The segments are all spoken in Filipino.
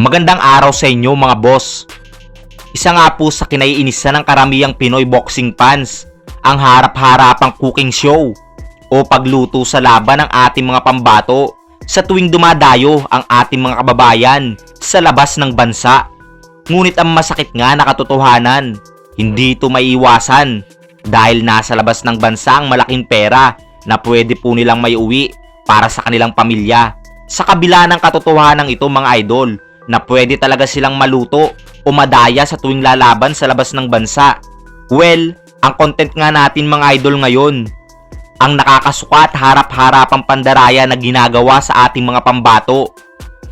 Magandang araw sa inyo mga boss. Isa nga po sa kinaiinisan ng karamihang Pinoy boxing fans, ang harap-harapang cooking show o pagluto sa laban ng ating mga pambato sa tuwing dumadayo ang ating mga kababayan sa labas ng bansa. Ngunit ang masakit nga na katotohanan, hindi ito maiiwasan dahil nasa labas ng bansa ang malaking pera na pwede po nilang may uwi para sa kanilang pamilya. Sa kabila ng katotohanan ito mga idol, na pwede talaga silang maluto o madaya sa tuwing lalaban sa labas ng bansa. Well, ang content nga natin mga idol ngayon, ang nakakasukat harap-harapang pandaraya na ginagawa sa ating mga pambato.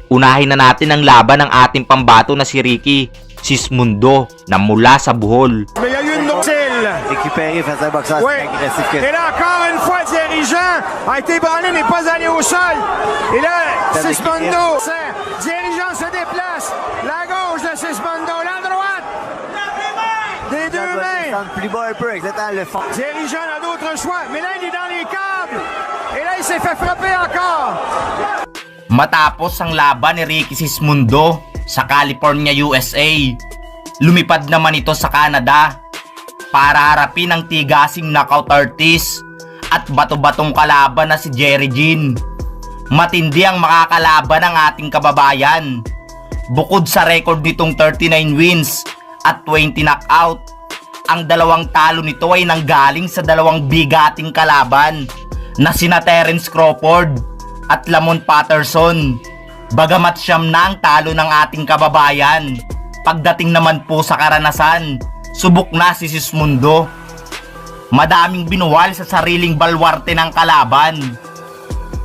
Unahin na natin ang laban ng ating pambato na si Ricky Sismundo na mula sa Bohol. Mais il y a eu une nocille. récupéré face à boxeur Oui. Et là, encore une fois, le dirigeant a été ébranlé, n'est pas allé au sol. Et là, Ça Sismondo. Dirigeant se déplace. La gauche de Sismondo, la droite. Des Ça deux doit mains. Descendre plus bas un peu, exactement le fond. Dirigeant n'a d'autre choix. Mais là, il est dans les câbles. Et là, il s'est fait frapper encore. Matapos ang laban ni Ricky Sismundo sa California, USA, lumipad naman ito sa Canada para harapin ang tigasing knockout artist at bato-batong kalaban na si Jerry Jean. Matindi ang makakalaban ng ating kababayan. Bukod sa record nitong 39 wins at 20 knockout, ang dalawang talo nito ay nanggaling sa dalawang bigating kalaban na sina Terence Crawford at Lamont Patterson. Bagamat siyam na ang talo ng ating kababayan, pagdating naman po sa karanasan, subok na si Sismundo. Madaming binuwal sa sariling balwarte ng kalaban.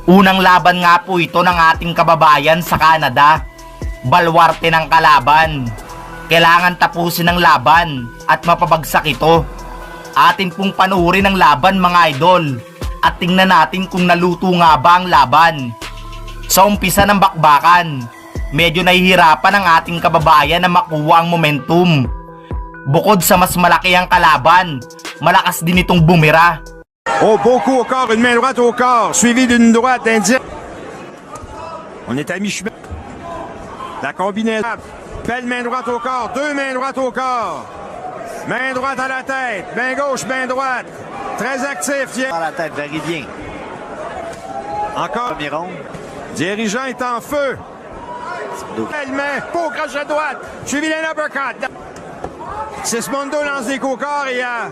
Unang laban nga po ito ng ating kababayan sa Canada. Balwarte ng kalaban. Kailangan tapusin ang laban at mapabagsak ito. Atin pong panuuri ng laban mga idol at tingnan natin kung naluto nga ba ang laban. Sa umpisa ng bakbakan, medyo nahihirapan ang ating kababayan na makuha ang momentum. Bukod sa mas malaki ang kalaban, malakas din itong bumira. Oh, beau coup au corps, une main droite au corps, suivi d'une droite indienne. On est à mi-chemin. La combinaison. Belle main droite au corps, deux mains droites au corps. Main droite à la tête, main gauche, main droite. Très actif, tiens. Par la tête, varie bien. Encore. Premier rond. Dirigeant est en feu. Belle main, beau crochet droite, suivi d'un uppercut. Sismondo lance des coups au corps et euh,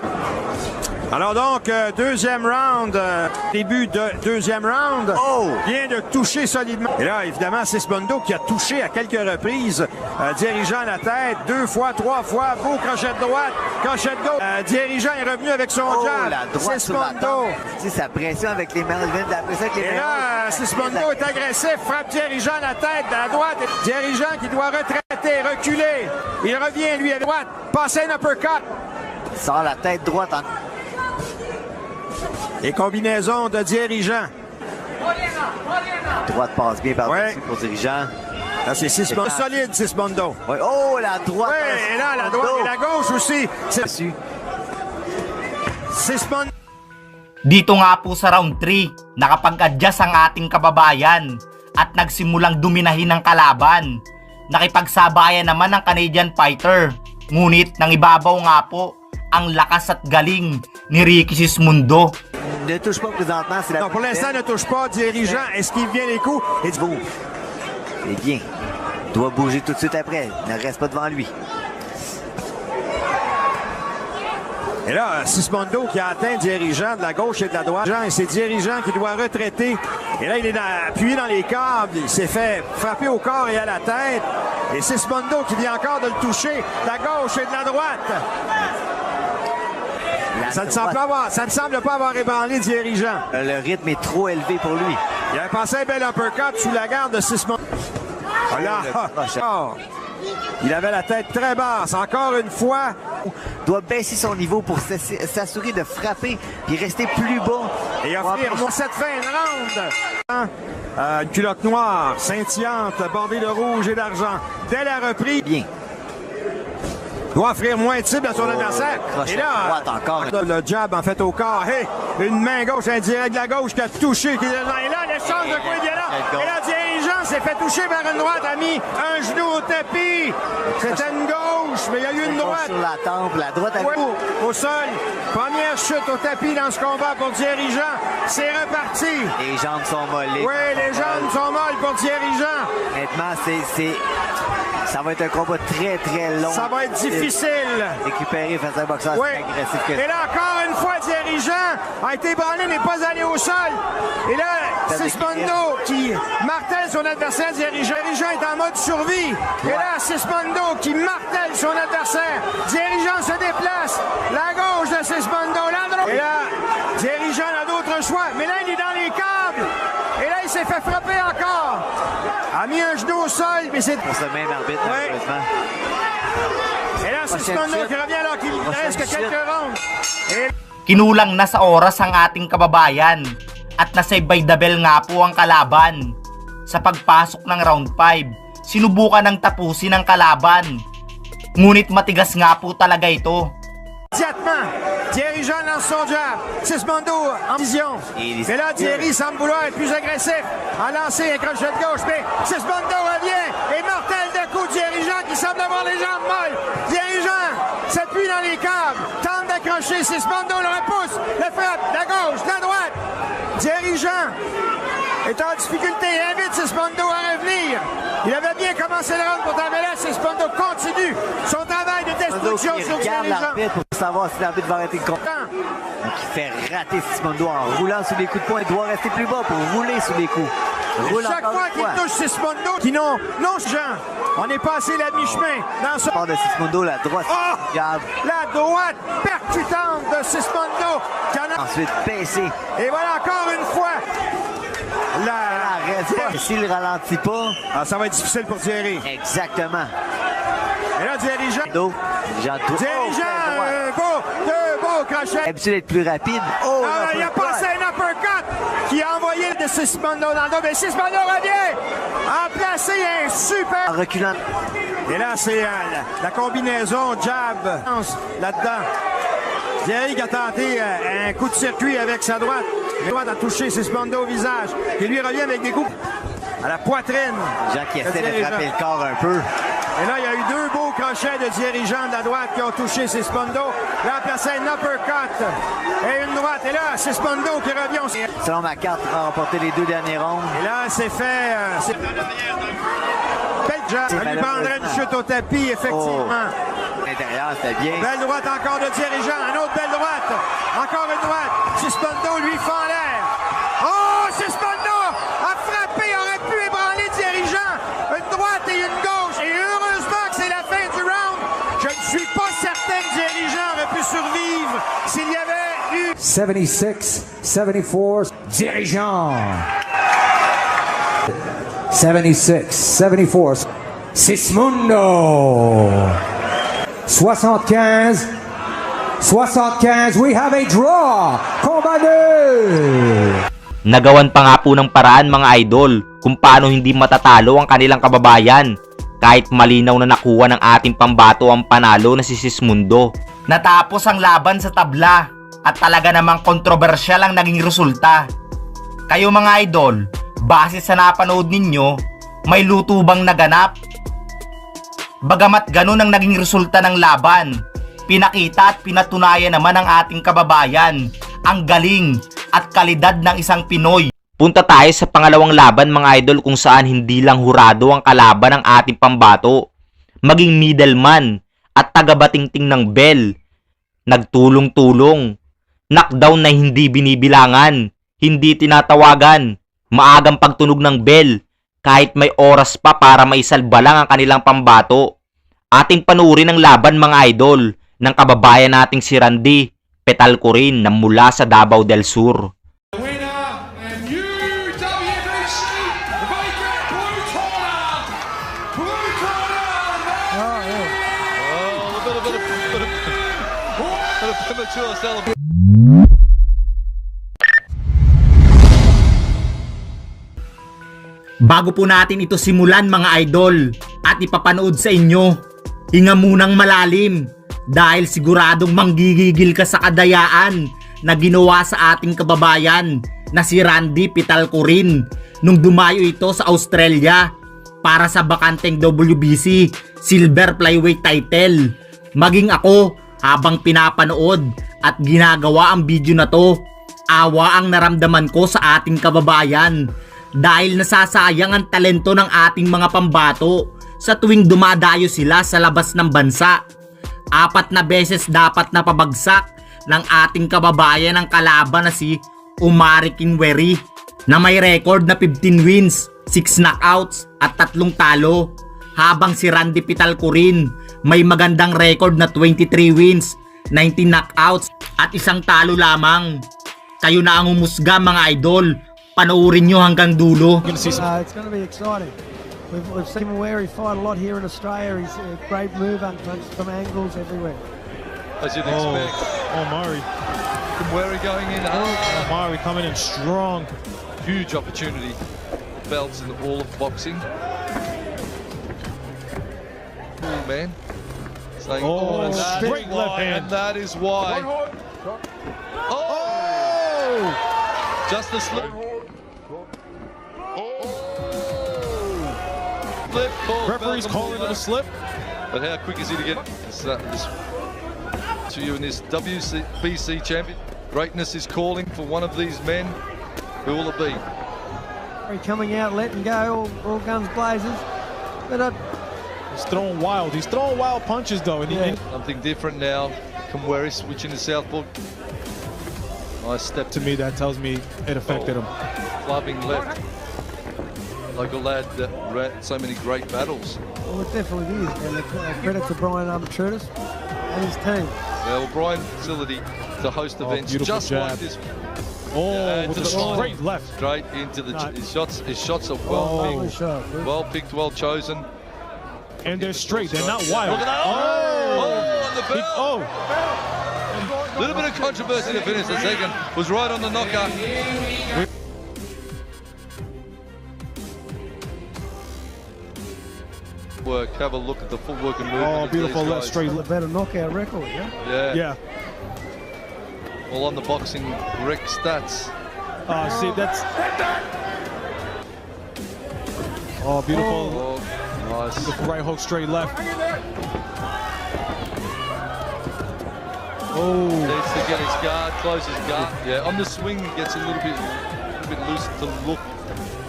Alors donc, euh, deuxième round, euh, début de deuxième round, Oh! vient de toucher solidement. Et là, évidemment, Sismondo qui a touché à quelques reprises, euh, dirigeant la tête, deux fois, trois fois, beau crochet de droite, crochet de gauche. Dirigeant est revenu avec son oh, jab. la droite la Sismondo. tente. Tu sais, sa pression avec les mains, après ça avec les Et là. Sismondo est agressif, frappe Dirigeant la tête à la droite. Dirigeant qui doit retraiter, reculer. Il revient, lui, à droite. Passer un uppercut. Sort la tête droite en... Et combinaison de dirigeant. Droite passe bien par-dessus Ouais. pour dirigeant. Là, c'est Sismondo. Solide, Sismondo. Ouais. Oh, la droite. Oui, et là, la droite et la gauche aussi. Sismondo. Dito nga po sa round 3, nakapag-adjust ang ating kababayan at nagsimulang duminahin ng kalaban. Nakipagsabayan naman ang Canadian fighter. Ngunit nang ibabaw nga po ang lakas at galing ni Ricky Sismundo. Ne touche pas présentement, la Non, pour l'instant, ne touche pas. Dirigeant, esquive bien les coups. Et Bon. C'est bien. Doit bouger tout de suite après. Ne reste pas devant lui. Et là, Sismondo qui a atteint dirigeant de la gauche et de la droite. Et c'est dirigeant qui doit retraiter. Et là, il est dans- appuyé dans les câbles. Il s'est fait frapper au corps et à la tête. Et Sismondo qui vient encore de le toucher de la gauche et de la droite. Ça ne semble, pas avoir ébranlé dirigeant. euh, Le rythme est trop élevé pour lui. Il avait passé un bel uppercut sous la garde de Sismondo. Voilà. Oh. Il avait la tête très basse. Encore une fois, Doit baisser son niveau pour s'ass- s'assurer de frapper puis rester plus bas. Et offrir pour cette fin de round. Euh, une culotte noire, scintillante, bordée de rouge et d'argent. Dès la reprise, Bien. Doit offrir moins de cibles à son adversaire. crochet Et là, encore. le jab en fait au corps. Hey, une main gauche indirecte de la gauche qui a touché. qui- Et là, l'échange de coups. Quel Et là, dirigeant s'est fait toucher par une droite, a mis un genou au tapis. C'était une gauche, mais il y a eu une droite. Sur la tempe, la droite à Ouais, au, au sol. Première chute au tapis dans ce combat pour Jean. C'est reparti. Les jambes sont mollées. Oui, les jambes sont molles pour Jean. Honnêtement, c'est, c'est, ça va être un combat très, très long. Ça va être difficile. Récupérer face à un boxeur Oui. agressif que Et là, encore une fois, Thierry Jean a été branlé, n'est pas allé au sol. Et là, Sismondo qui martèle son adversaire, Thierry Jean. Thierry Jean est en mode survie. Et là, Sismondo qui martèle son adversaire. Thierry Jean se déplace. La gauche de Sismondo. Et là, Thierry Jean a d'autres choix. Mais là, il est dans les câbles. Et là, il s'est fait frapper encore. A mis un genou au sol, mais c'est... pour ce même arbitre, Ouais. malheureusement. Et là, chute. qui revient alors qu'il reste que quelques rounds. Et Kinulang na sa oras ang ating kababayan at nasave by the bell nga po ang kalaban. Sa pagpasok ng round 5, sinubukan ng tapusin ang kalaban. Ngunit matigas nga po talaga ito. Immédiatement, Thierry Jean lance son jab. Sismondo en vision. Mais là, Thierry semble vouloir être plus agressif. A lancé un crochet de gauche, mais Sismondo revient. Et mortel de coup, Thierry Jean qui semble avoir les jambes molles. Thierry Jean s'appuie dans les câbles. Tente d'accrocher. Sismondo le repousse. Le frappe. La gauche, la droite. Thierry Jean est en difficulté. Il invite Sismondo à revenir. Il avait bien commencé le round pour là, Sismondo continue son travail de destruction sur Thierry Jean. Savoir si l'arbitre va arrêter le. Qui fait rater Sismondo en roulant sous les coups de poing. Il doit rester plus bas pour rouler sous les coups. Roule Chaque fois qu'il touche Sismondo, qui non, non, Jean, on est passé la mi-chemin dans ce... Part de Sismondo, la droite. Oh! La droite percutante de Sismondo. qui en a- Ensuite, baissé. Et voilà encore une fois. La... Pas. S'il ralentit pas, Ah, ça va être difficile pour Thierry. exactement. Et là, Thierry Jean. Jean. Thierry Oh, Jean, beau, deux beaux crochets. Habitué d'être plus rapide. Oh, Ah, il a passé un uppercut qui a envoyé de Sismondo dans le dos. Mais Sismondo revient. A placé un super... En reculant. Et là, c'est euh, la, la combinaison jab là-dedans. Qui a tenté euh, un coup de circuit avec sa droite. La droite a touché Sismondo au visage. Et lui revient avec des coups à la poitrine. Jean qui essaie de frapper le corps un peu. Et là, il y a eu deux beaux crochets de Jean de la droite qui ont touché Sismondo. Là, a placé un uppercut et une droite. Et là, Sismondo qui revient. Selon ma carte, il va remporter les deux derniers rounds. Et là, c'est fait. euh, c'est... Lui prendrait une chute au tapis, effectivement. L'intérieur, c'était bien. Belle droite encore de Jean. Un autre belle droite. Encore une droite. Sismondo lui fend l'air. Pu survivre s'il y avait eu 76, 74, dirigeant. 76, 74, Sismundo. 75, 75, we have a draw. Combat. Nagawan pa nga po ng paraan mga idol kung paano hindi matatalo ang kanilang kababayan kahit malinaw na nakuha ng ating pambato ang panalo na si Sismundo. Natapos ang laban sa tabla at talaga namang kontrobersyal ang naging resulta. Kayo mga idol, base sa napanood ninyo, may luto bang naganap? Bagamat ganun ang naging resulta ng laban, pinakita at pinatunayan naman ng ating kababayan ang galing at kalidad ng isang Pinoy. Punta tayo sa pangalawang laban mga idol kung saan hindi lang hurado ang kalaban ng ating pambato, maging middleman at tagabatingting ng bell. Nagtulong-tulong, knockdown na hindi binibilangan, hindi tinatawagan, maagang pagtunog ng bell, kahit may oras pa para maisalba lang ang kanilang pambato. Ating panurin ang laban mga idol ng kababayan nating si Randy Petalcorin na mula sa Davao del Sur. Premature celebration. Bago po natin ito simulan mga idol at ipapanood sa inyo, Hinga munang malalim dahil siguradong manggigigil ka sa kadayaan na ginawa sa ating kababayan na si Randy Pitalcurin nung dumayo ito sa Australia para sa bakanteng WBC Silver Flyweight title. Maging ako habang pinapanood at ginagawa ang video na to, awa ang naramdaman ko sa ating kababayan dahil nasasayang ang talento ng ating mga pambato sa tuwing dumadayo sila sa labas ng bansa. Apat na beses dapat napabagsak ng ating kababayan ang kalaban na si Umari Kinweri na may record na 15 wins, 6 knockouts at tatlong talo habang si Randy Pitalcurin may magandang record na 23 wins, 19 knockouts at isang talo lamang. Kayo na ang humusga mga idol. Panoorin nyo hanggang dulo. Uh, it's going to be exciting. We've, we've seen him where he fight a lot here in Australia. He's a great punch from angles everywhere. As you'd Oh, expect. Omari. From where he going in hard. Omari coming in strong. Huge opportunity. Belts in all of boxing. Cool, man. Saying, Oh, and straight left why, hand. And that is why. Oh! Just the slip. Flip call. Referee's calling it a slip. But how quick is he to get this, uh, this to you in this WBC champion? Greatness is calling for one of these men. Who will it be? He coming out, letting go, all, all guns blazers. But uh, He's throwing wild. He's throwing wild punches though. And he, Yeah. Something different now. Kamweri switching to southpaw. Nice step to to me, that tells me it affected him. clubbing left. Like a lad that ran so many great battles. well, it definitely is. And a, a credit to Brian um, and his team. Yeah, well, Brian facility to host Oh, events just jab. like this. Oh, Yeah, with to a the body. straight left. Straight into the Not- his shots. His shots are well Oh. Picked, shot. Good. well picked, well chosen. And they're straight. They're not wild. Look at that! Oh, oh on the He- bell. oh, little bit of controversy to finish the second. Was right on the knocker. Work. Have a look at the footwork and movement. oh, beautiful left straight better knockout record, yeah? Yeah. Yeah. Well, on the boxing rec stats. Uh, see, that's. Oh, beautiful. Oh, Beautiful right hook, straight left. Oh, Needs to get his guard, close his guard. Yeah, on the swing he gets a little bit, a bit loose to look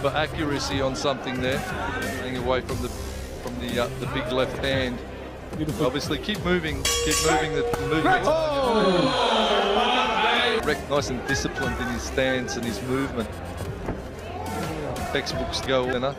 for accuracy on something there. Staying away from the from the uh, the big left hand. beautiful. Obviously, keep moving, keep moving the movement. Rec nice and disciplined in his stance and his movement. Textbooks go winner.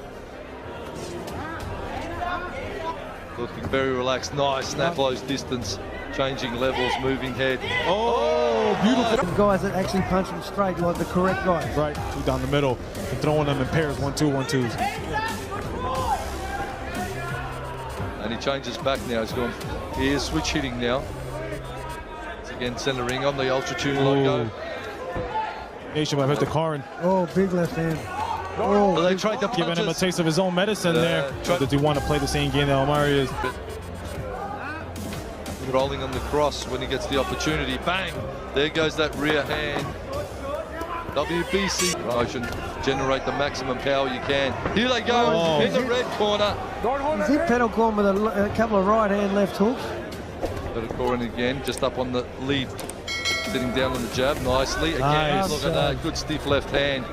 Looking very relaxed. Nice snap close distance, changing levels, moving head. Oh, oh beautiful. Some guys that actually punch him straight, like the correct guys. Right, two down the middle. And throwing them in pairs, one, two, one, twos. And he changes back now. He's gone. He is switch hitting now. It's again centering on the Ultra Tune logo. Nation might hit the car and Oh, big left hand. Well, Oh, they tried to giving punch him a taste of his own medicine Yeah, there. try- Does he want to play the same game that Omari is? rolling on the cross when he gets the opportunity. Bang! There goes that rear hand. WBC motion. Generate the maximum power you can. Here they go Oh. in the red corner. Is hit pedal corn with a couple of right hand left hooks. But Corin again, just up on the lead. Sitting down on the jab nicely. Again, Nice. look at that. Good stiff left hand.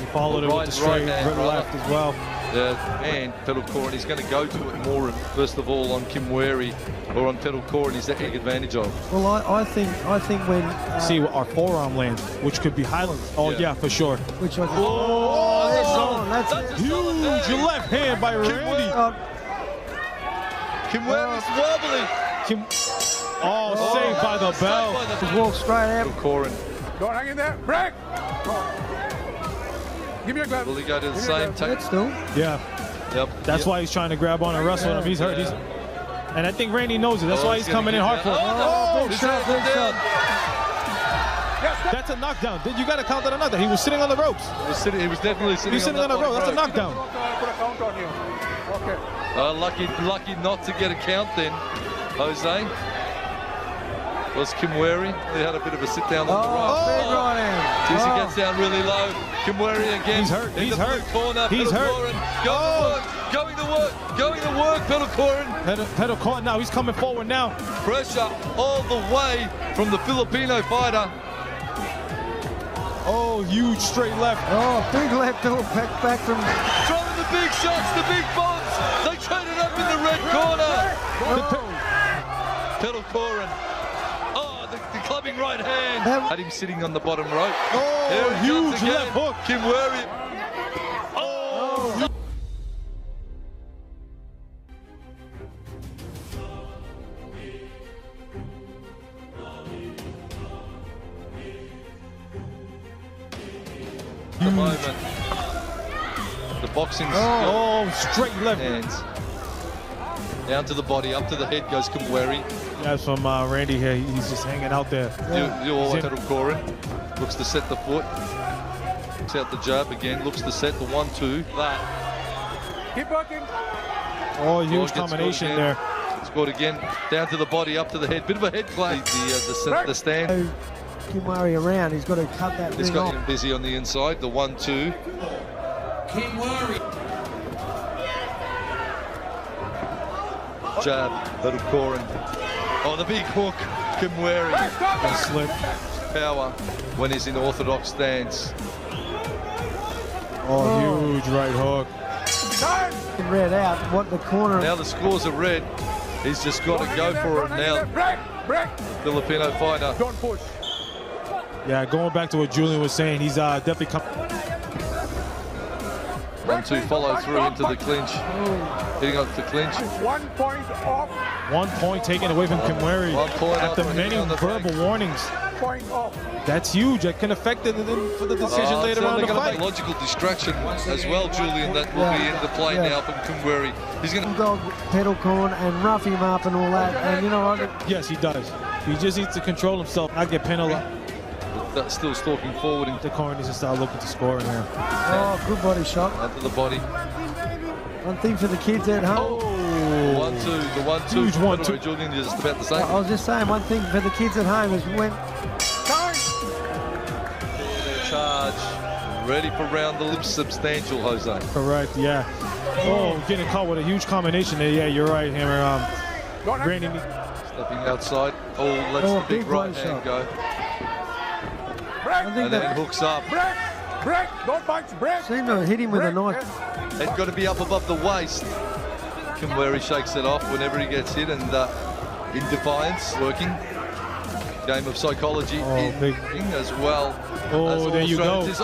He followed it Right- with the straight right hand, right, brother. left as well. Yeah, and Pedal Corin, he's going to go to it more, first of all, on Kimweri or on Pedal Corin. He's taking advantage of. Well, I, I think I think when uh, See our forearm lands, which could be Highland. Oh Yeah. yeah, for sure. which I Oh, that's that's on. That's, That's a Huge day. left hand by Randy. uh, Kimweri's wobbly. Kim- Oh, saved by the bell. Saved by to walk straight out. Pedal Corin. Don't hang in there. Break. Give me a glove. Will he go to the same That's take? still. Yeah, Yep. that's Yep. why he's trying to grab on and wrestle him. He's hurt. He's, and I think Randy knows it. That's Oh, why he's he's coming in hard for it. Oh, big he's shot, down, big shot. That's a knockdown. Did you got to count that another. He was sitting on the ropes. He was, sitting, he was definitely sitting, He was sitting on, on the that rope. That's a knockdown. Put a count on you. Okay. Uh, lucky, lucky not to get a count then, Jose. Was Kim Kimweri. He had a bit of a sit down on the Oh, right. big right hand. Jeez, he Oh. gets down really low. Kim Kimweri again. He's hurt, he's hurt, blue corner. he's Pedal hurt. Corin Going to oh. work. Going to work. Going to work. Pedal Corin. Pedal, pedal now. He's coming forward now. Pressure all the way from the Filipino fighter. Oh, huge straight left. Oh, big left hook back, back from. Throwing the big shots, the big bombs. They trade it up in the red corner. Pedal Corin. Oh, the, the clubbing right hand. Had him sitting on the bottom rope. Oh, Here it huge left hook. Kimweri. Oh, the hmm. moment. The boxing's oh, got Oh, straight left. hands. Down to the body, up to the head goes Kimweri. That's from uh, Randy here. He's just hanging out there. You, you all He's in- Corin. Looks to set the foot. Looks out the jab again. Looks to set the one, two. That. Keep working. Oh, huge gets combination scored again. there. Scored again. Down to the body, up to the head. Bit of a head play. The, uh, the, the stand. Kimwari around. He's got to cut that He's got off. him busy on the inside. The one, two. Jab. Pedal Corin. Oh, the big hook. Kim Kimweri. And slip. Power when he's in orthodox stance. Oh, huge right hook. Red out. What the corner. Now the scores are red. He's just got to go for it now. Break, break. Filipino fighter. Don't push. Yeah, going back to what Julian was saying, he's uh, definitely come. One, two, follow through into the clinch. Hitting up the clinch. One point off. One point taken away from Kimweri One point after many on the verbal back. warnings. Point off. That's huge. That can affect it then for the decision Oh, later so on in they're the going to fight. make logical distraction as well, Julian. That will be Yeah. into play Yeah. now from Kumweri. He's going to. Dog pedal corn and rough him up and all that. And you know what? Yes, he does. He just needs to control himself, not get penalized. That's still stalking forward into The corner needs to start looking to score in here. Oh, good body shot. under the body. One thing for the kids at home. Oh, One, two, the one, two. Huge one, two. Julian, you're just about to say. I was just saying, one thing for the kids at home is when Charge. Ready for round the lips substantial, Jose. correct. Yeah. Oh, getting caught with a huge combination there. Yeah, you're right, Hammer. Um, Don't hang Randy, Stepping outside. Oh, lets Oh, the big, big right hand shot. go. Break. I think And then that hooks up. Break. Break. Don't punch. Break. seemed to hit him with a knife. It's got to be up above the waist. Kimweri shakes it off whenever he gets hit and uh, in defiance, working. Game of psychology Oh, in big- as well. Oh, as all there you go. strategies.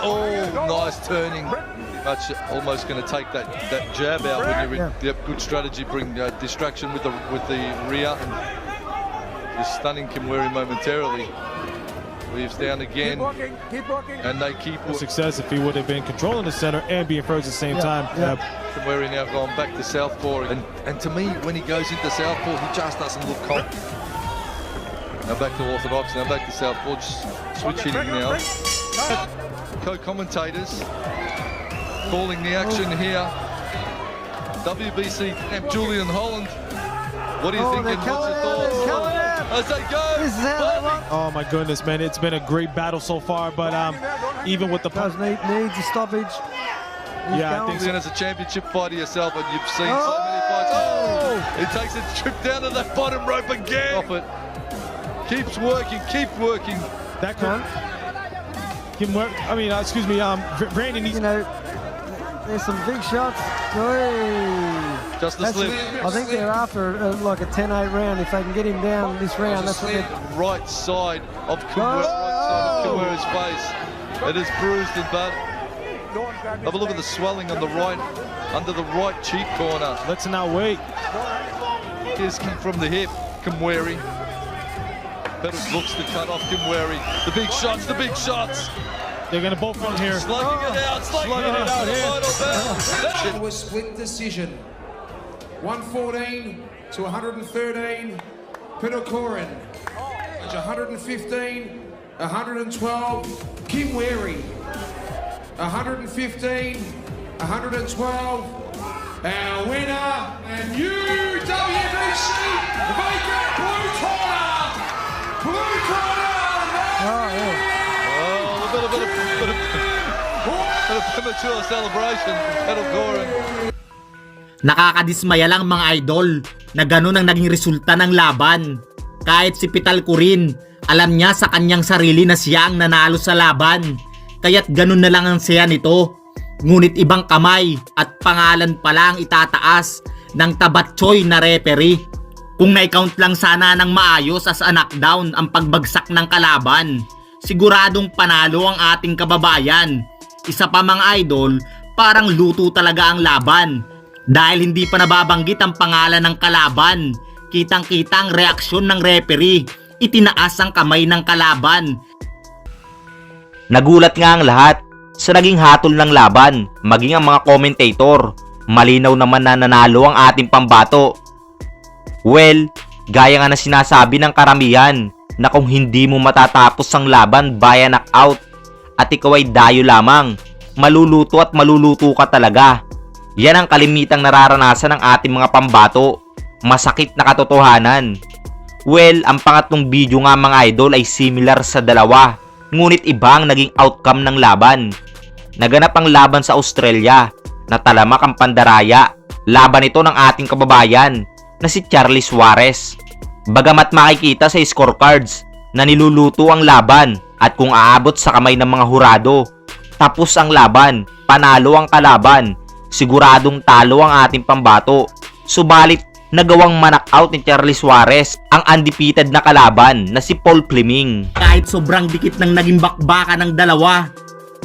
Oh, nice turning. Much almost going to take that, that jab out when you're in Yeah. yep, good strategy, bring uh, distraction with the with the rear and just stunning Kimweri momentarily. Weaves down Keep again. Keep working. and they keep success if he would have been controlling the center and being first at the same Yeah, time. yeah. Uh, yeah. Kimweri now gone back to southpaw, and and to me, when he goes into southpaw, he just doesn't look confident. Now back to orthodox, now back to southpaw, just switch hitting Break. now. Co-commentators calling the action here. WBC champ Julian Holland. What do you Oh, think? and what's your coming thoughts? They're coming out. As they go. This is how. Oh my goodness, man! It's been a great battle so far, but um, even with the Does need needs a stoppage. He's Yeah, I going. think Julian as a championship fighter yourself, and you've seen so many fights. Oh! He takes a trip down to that bottom rope again. Off it. Keeps working, keep working. that could can work. I mean, uh, excuse me, um, Brandon needs You know, there's some big shots. Oi. Just a That's- slip. I think they're after uh, like a 10-8 round. If they can get him down this round, that's what they're. Right side of Kimura, right side of Kimura's face. It is bruised and bad. Have a look at the swelling on the right, under the right cheek corner. Let's not wait. Here's kick from the hip, Kimweri. Pettis looks to cut off Kimweri. The big shots, the big shots. They're gonna both run here. Slugging it out, slugging, Slugging it it out out the here. final bell. was split decision. 114 to 113. Peter Corin. 115, 112. Kim Wary. 115, 112. our winner and new WBC vacant blue corner. Blue corner. Oh, yeah. Oh, a bit, of- bit, of- bit, of- bit of premature celebration from Petal Goran. Nakakadismaya lang mga idol na ganun ang naging resulta ng laban. Kahit si Pital Kurin, alam niya sa kanyang sarili na siya ang nanalo sa laban. Kaya't ganun na lang ang siya nito. Ngunit ibang kamay at pangalan pa lang itataas ng tabatsoy na referee. Kung na-count lang sana ng maayos as a knockdown ang pagbagsak ng kalaban, siguradong panalo ang ating kababayan. Isa pa mga idol, parang luto talaga ang laban. Dahil hindi pa nababanggit ang pangalan ng kalaban, kitang-kita ang reaksyon ng referee, itinaas ang kamay ng kalaban. Nagulat nga ang lahat sa naging hatol ng laban, maging ang mga commentator. Malinaw naman na nanalo ang ating pambato. Well, gaya nga na sinasabi ng karamihan na kung hindi mo matatapos ang laban via knockout at ikaw ay dayo lamang, maluluto at maluluto ka talaga. Yan ang kalimitang nararanasan ng ating mga pambato. Masakit na katotohanan. Well, ang pangatlong video nga mga idol ay similar sa dalawa. Ngunit iba ang naging outcome ng laban. Naganap ang laban sa Australia na talamak ang pandaraya. Laban ito ng ating kababayan na si Charlie Suarez. Bagamat makikita sa scorecards na niluluto ang laban at kung aabot sa kamay ng mga hurado, tapos ang laban, panalo ang kalaban, siguradong talo ang ating pambato. Subalit, nagawang manak-out ni Charlie Suarez ang undefeated na kalaban na si Paul Fleming. Kahit sobrang dikit ng naging bakbaka ng dalawa,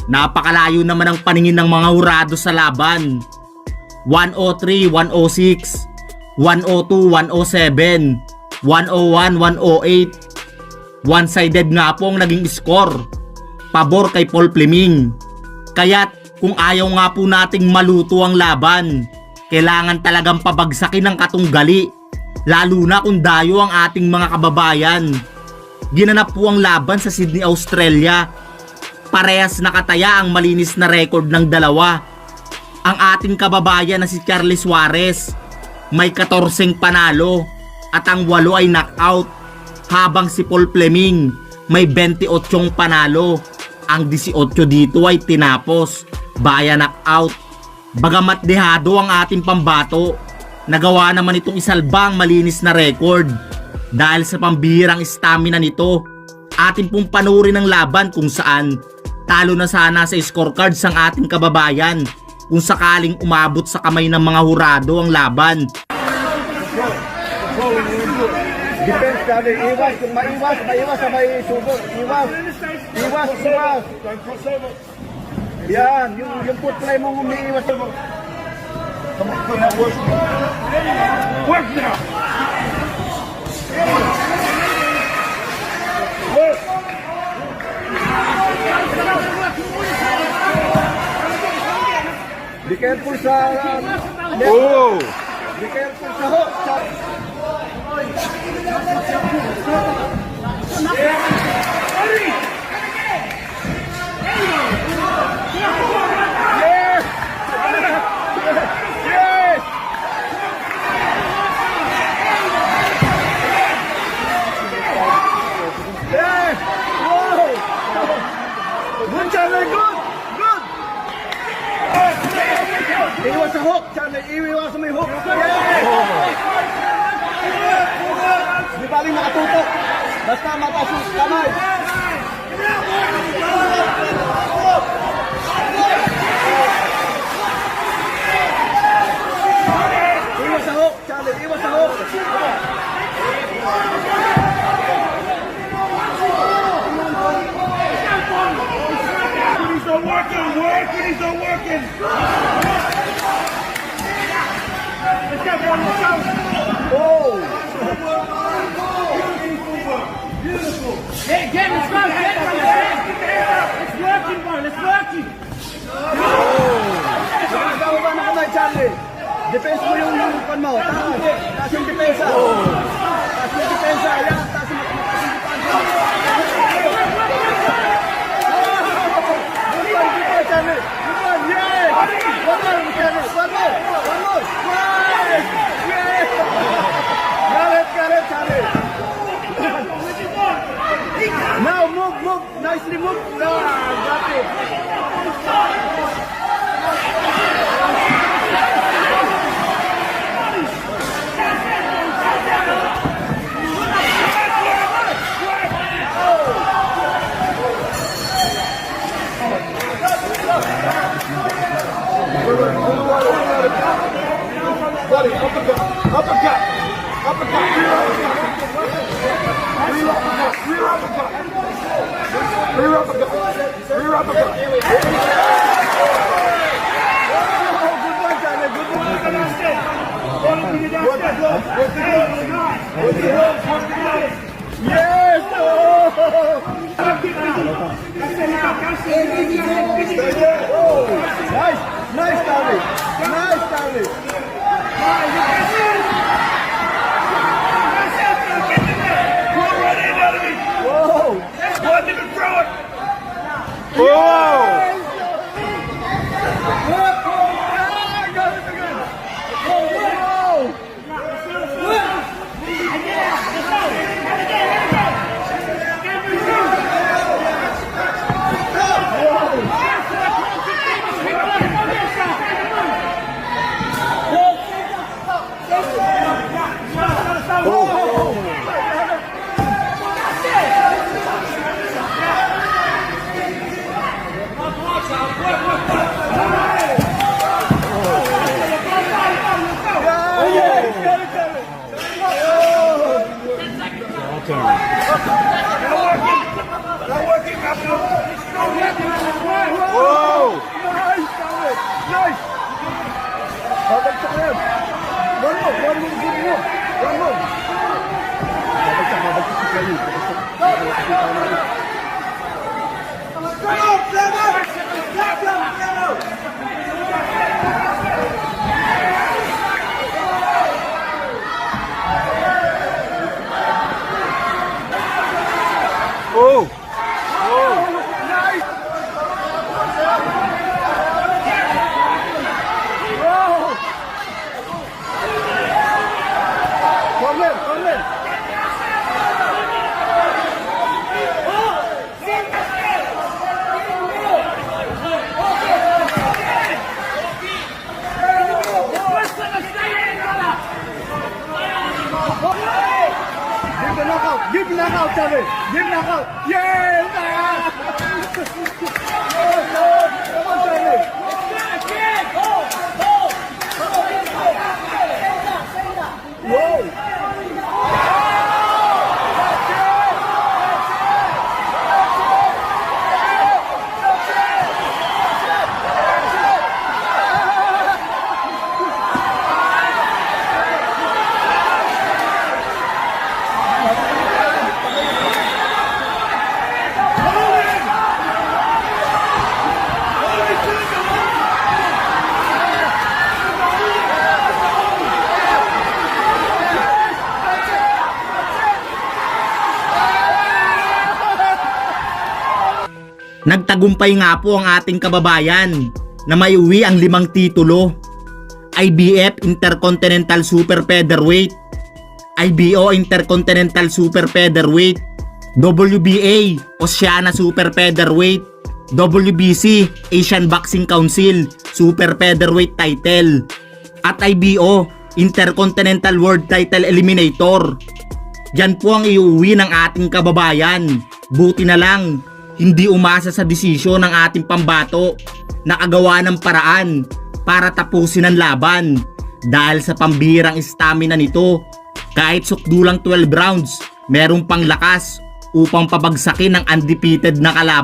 napakalayo naman ang paningin ng mga hurado sa laban. 103, 106, 102, 107, 101, 108. One-sided nga po ang naging score. Pabor kay Paul Fleming. Kaya't kung ayaw nga po nating maluto ang laban, kailangan talagang pabagsakin ng katunggali. Lalo na kung dayo ang ating mga kababayan. Ginanap po ang laban sa Sydney, Australia. Parehas nakataya ang malinis na record ng dalawa. Ang ating kababayan na si Charlie Suarez may 14 panalo at ang 8 ay knockout habang si Paul Fleming may 28 panalo. Ang 18 dito ay tinapos via knockout. Bagamat dehado ang ating pambato, nagawa naman itong isalba ang malinis na record dahil sa pambihirang stamina nito. Atin pong panurin ang laban kung saan talo na sana sa scorecards ang ating kababayan kung sakaling umabot sa kamay ng mga hurado ang laban. Defense kami, iwas, maiwas, maiwas sa may subo, iwas, iwas, iwas. Yan, yung, yung play mong umiiwas. Come on, come on, work. Work! Work! Be careful sa... Oh! Be careful sa hook. Sa... Wow! Good, Charlie! Good! Good! Iwas sa hook, Charlie! Iwas sa may hook! Yes! Di ba rin nakatutok? Basta mataas yung kamay! Charlie, iwasan loob. Working, word, goodies working. Let's get boy, let's Beautiful. Hey, get it, bro, get it, It's working, boy, it's working. Oh. Defense mo yung pan mo. Taas. Taas yung depensa. Taas yung depensa. Ayan. Yes! Whoa! Whoa! Come on, Fleming! Oh! Sabe, bien bajado. ¡Bien! Nagtagumpay nga po ang ating kababayan na may uwi ang limang titulo. IBF Intercontinental Super Featherweight, IBO Intercontinental Super Featherweight, WBA Oceania Super Featherweight, WBC Asian Boxing Council Super Featherweight title, at IBO Intercontinental World Title Eliminator. Yan po ang iuwi ng ating kababayan. Buti na lang, hindi umasa sa desisyon ng ating pambato. Nakagawa ng paraan para tapusin ang laban. Dahil sa pambirang stamina nito, kahit sukdulang 12 rounds, merong pang lakas upang pabagsakin ng undefeated na kalaban.